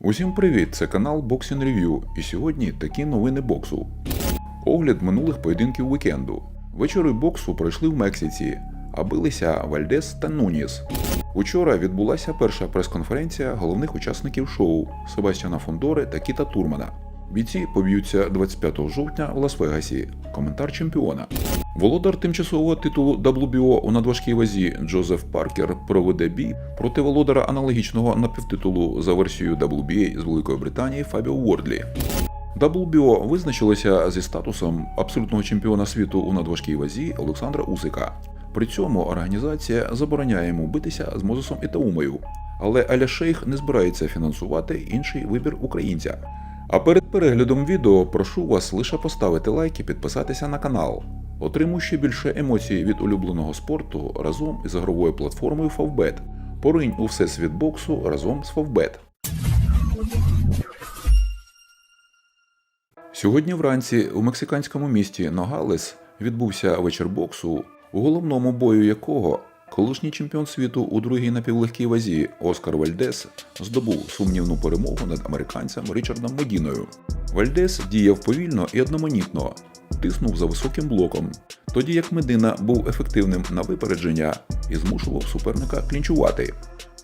Усім привіт! Це канал Boxing Review, і сьогодні такі новини боксу. Огляд минулих поєдинків вікенду. Вечори боксу пройшли в Мексиці, а билися Вальдес та Нуніс. Учора відбулася перша прес-конференція головних учасників шоу Себастьяна Фондори та Кіта Турмана. Бійці поб'ються 25 жовтня в Лас-Вегасі. Коментар чемпіона. Володар тимчасового титулу WBO у надважкій вазі Джозеф Паркер проведе бій проти володара аналогічного напівтитулу за версією WBA з Великої Британії Фабіо Уордлі. WBO визначилося зі статусом абсолютного чемпіона світу у надважкій вазі Олександра Усика. При цьому організація забороняє йому битися з Мозесом Ітаумою, але Аля Шейх не збирається фінансувати інший вибір українця. А перед переглядом відео прошу вас лише поставити лайк і підписатися на канал. Отримуй ще більше емоцій від улюбленого спорту разом із ігровою платформою Favbet. Поринь у всесвіт боксу разом з Favbet. Сьогодні вранці у мексиканському місті Ногалес відбувся вечір боксу, у головному бою якого колишній чемпіон світу у другій напівлегкій вазі Оскар Вальдес здобув сумнівну перемогу над американцем Річардом Медіною. Вальдес діяв повільно і одноманітно, тиснув за високим блоком, тоді як Медина був ефективним на випередження і змушував суперника клінчувати.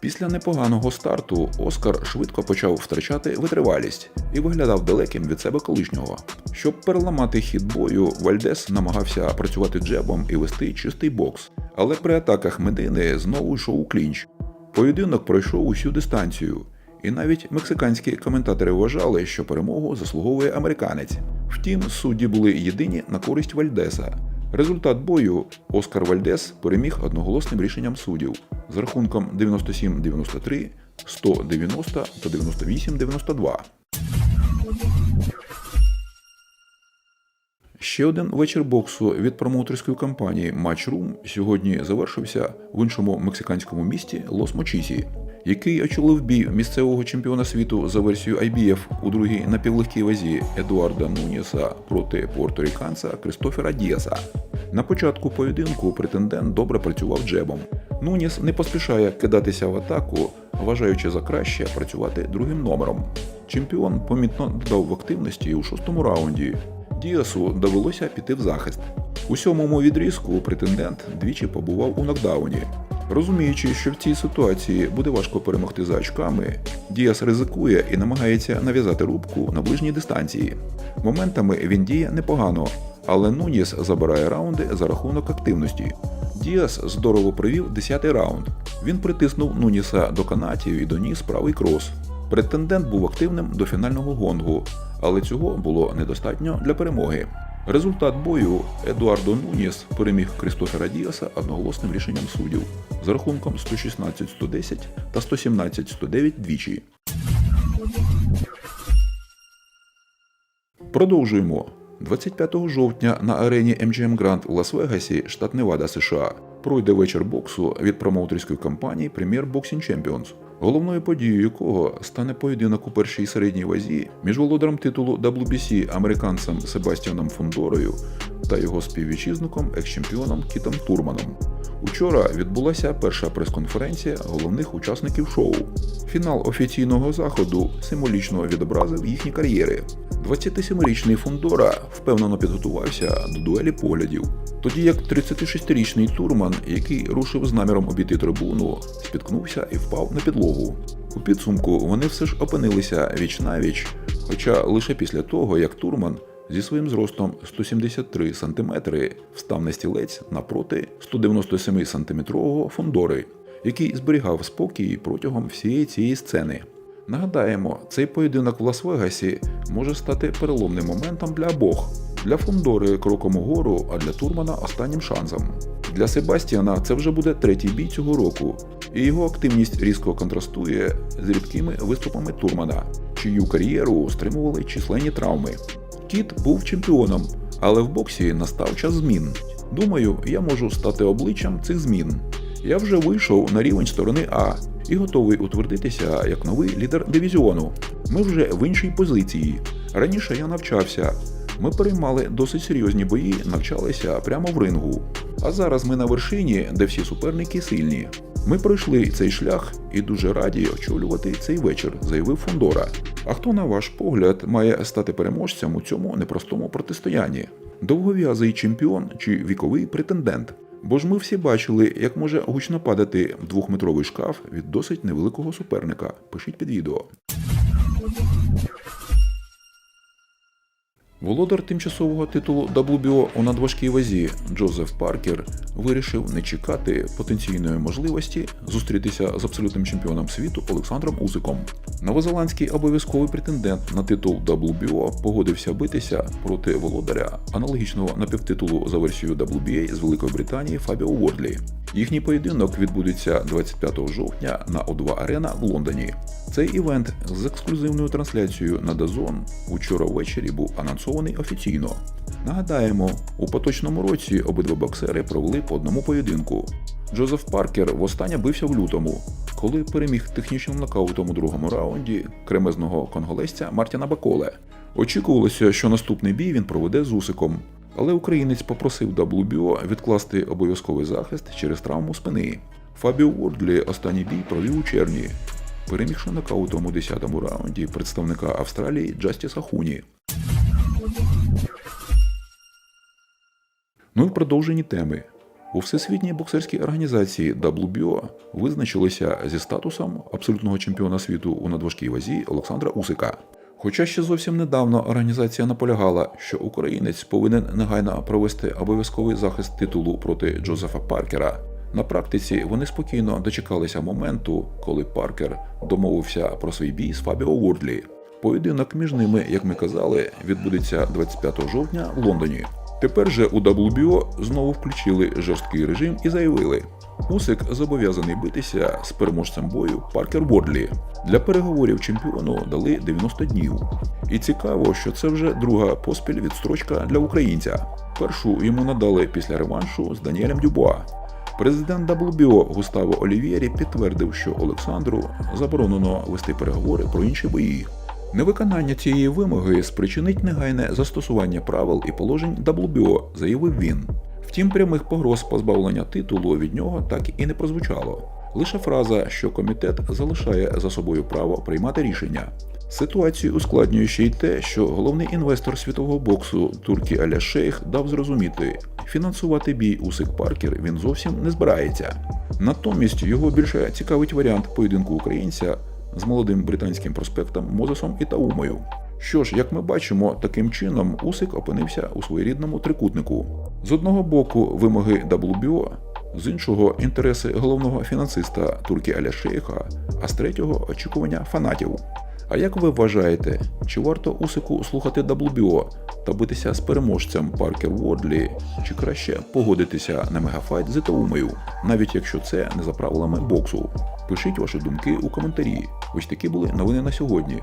Після непоганого старту Оскар швидко почав втрачати витривалість і виглядав далеким від себе колишнього. Щоб переламати хід бою, Вальдес намагався працювати джебом і вести чистий бокс, але при атаках Медини знову йшов у клінч. Поєдинок пройшов усю дистанцію, і навіть мексиканські коментатори вважали, що перемогу заслуговує американець. Втім, судді були єдині на користь Вальдеса. Результат бою Оскар Вальдес переміг одноголосним рішенням суддів з рахунком 97-93, 190 та 98-92. Ще один вечір боксу від промоутерської компанії Matchroom сьогодні завершився в іншому мексиканському місті Лос Мочісі, який очолив бій місцевого чемпіона світу за версією IBF у другій напівлегкій вазі Едуарда Нуніса проти порторіканця Кристофера Діаса. На початку поєдинку претендент добре працював джебом. Нуніс не поспішає кидатися в атаку, вважаючи за краще працювати другим номером. Чемпіон помітно додав в активності у шостому раунді. Діасу довелося піти в захист. У сьомому відрізку претендент двічі побував у нокдауні. Розуміючи, що в цій ситуації буде важко перемогти за очками, Діас ризикує і намагається нав'язати рубку на ближній дистанції. Моментами він діє непогано, але Нуніс забирає раунди за рахунок активності. Діас здорово провів 10-й раунд. Він притиснув Нуніса до канатів і доніс правий крос. Претендент був активним до фінального гонгу, але цього було недостатньо для перемоги. Результат бою Едуардо Нуніс переміг Крістофера Діаса одноголосним рішенням суддів з рахунком 116-110 та 117-109 двічі. Продовжуємо. 25 жовтня на арені MGM Grand у Лас-Вегасі, штат Невада, США, пройде вечір боксу від промоутерської компанії Premier Boxing Champions, головною подією якого стане поєдинок у першій середній вазі між володарем титулу WBC американцем Себастьяном Фондорою та його співвітчизником екс-чемпіоном Кітом Турманом. Учора відбулася перша прес-конференція головних учасників шоу. Фінал офіційного заходу символічно відобразив їхні кар'єри. 27-річний Фондора впевнено підготувався до дуелі поглядів, тоді як 36-річний Турман, який рушив з наміром обійти трибуну, спіткнувся і впав на підлогу. У підсумку вони все ж опинилися віч навіч, хоча лише після того, як Турман зі своїм зростом 173 см встав на стілець напроти 197 сантиметрового Фондори, який зберігав спокій протягом всієї цієї сцени. Нагадаємо, цей поєдинок в Лас-Вегасі може стати переломним моментом для обох. Для Фондори кроком угору, а для Турмана останнім шансом. Для Себастіана це вже буде третій бій цього року, і його активність різко контрастує з рідкими виступами Турмана, чию кар'єру стримували численні травми. Кіт був чемпіоном, але в боксі настав час змін. Думаю, я можу стати обличчям цих змін. Я вже вийшов на рівень сторони А і готовий утвердитися як новий лідер дивізіону. Ми вже в іншій позиції. Раніше я навчався, Ми переймали досить серйозні бої, навчалися прямо в рингу. А зараз ми на вершині, де всі суперники сильні. Ми пройшли цей шлях і дуже раді очолювати цей вечір, заявив Фондора. А хто, на ваш погляд, має стати переможцем у цьому непростому протистоянні? Довгов'язий чемпіон чи віковий претендент? Бо ж ми всі бачили, як може гучно падати двохметровий шкаф від досить невеликого суперника. Пишіть під відео. Володар тимчасового титулу WBO у надважкій вазі Джозеф Паркер вирішив не чекати потенційної можливості зустрітися з абсолютним чемпіоном світу Олександром Усиком. Новозеландський обов'язковий претендент на титул WBO погодився битися проти володаря аналогічного напівтитулу за версією WBA з Великої Британії Фабіо Уордлі. Їхній поєдинок відбудеться 25 жовтня на О2 Арена в Лондоні. Цей івент з ексклюзивною трансляцією на Дазон учора ввечері був анонсований офіційно. Нагадаємо, у поточному році обидва боксери провели по одному поєдинку. Джозеф Паркер востаннє бився в лютому, коли переміг технічним нокаутом у другому раунді кремезного конголезця Мартіна Баколе. Очікувалося, що наступний бій він проведе з Усиком, але українець попросив WBO відкласти обов'язковий захист через травму спини. Фабіо Уордлі останній бій провів у червні, перемігши нокаутом у 10-му раунді представника Австралії Джастіса Хуні. Ну і в продовженні теми. У Всесвітній боксерській організації WBO визначилися зі статусом абсолютного чемпіона світу у надважкій вазі Олександра Усика. Хоча ще зовсім недавно організація наполягала, що українець повинен негайно провести обов'язковий захист титулу проти Джозефа Паркера. На практиці вони спокійно дочекалися моменту, коли Паркер домовився про свій бій з Фабіо Уордлі. Поєдинок між ними, як ми казали, відбудеться 25 жовтня в Лондоні. Тепер же у WBO знову включили жорсткий режим і заявили: Усик зобов'язаний битися з переможцем бою Паркер Уордлі. Для переговорів чемпіону дали 90 днів. І цікаво, що це вже друга поспіль відстрочка для українця. Першу йому надали після реваншу з Даніелем Дюбуа. Президент WBO Густаво Олівєрі підтвердив, що Олександру заборонено вести переговори про інші бої. Невиконання цієї вимоги спричинить негайне застосування правил і положень WBO, заявив він. Втім, прямих погроз позбавлення титулу від нього так і не прозвучало. Лише фраза, що комітет залишає за собою право приймати рішення. Ситуацію ускладнює ще й те, що головний інвестор світового боксу Туркі Аля Шейх дав зрозуміти, фінансувати бій Усик Паркер він зовсім не збирається. Натомість його більше цікавить варіант поєдинку українця з молодим британським проспектом Мозесом і Таумою. Що ж, як ми бачимо, таким чином Усик опинився у своєрідному трикутнику. З одного боку вимоги WBO, з іншого інтереси головного фінансиста Туркі Аля Шейха, а з третього очікування фанатів. А як ви вважаєте, чи варто Усику слухати WBO та битися з переможцем Паркер Уордлі, чи краще погодитися на мегафайт з Таумою, навіть якщо це не за правилами боксу? Пишіть ваші думки у коментарі. Ось такі були новини на сьогодні.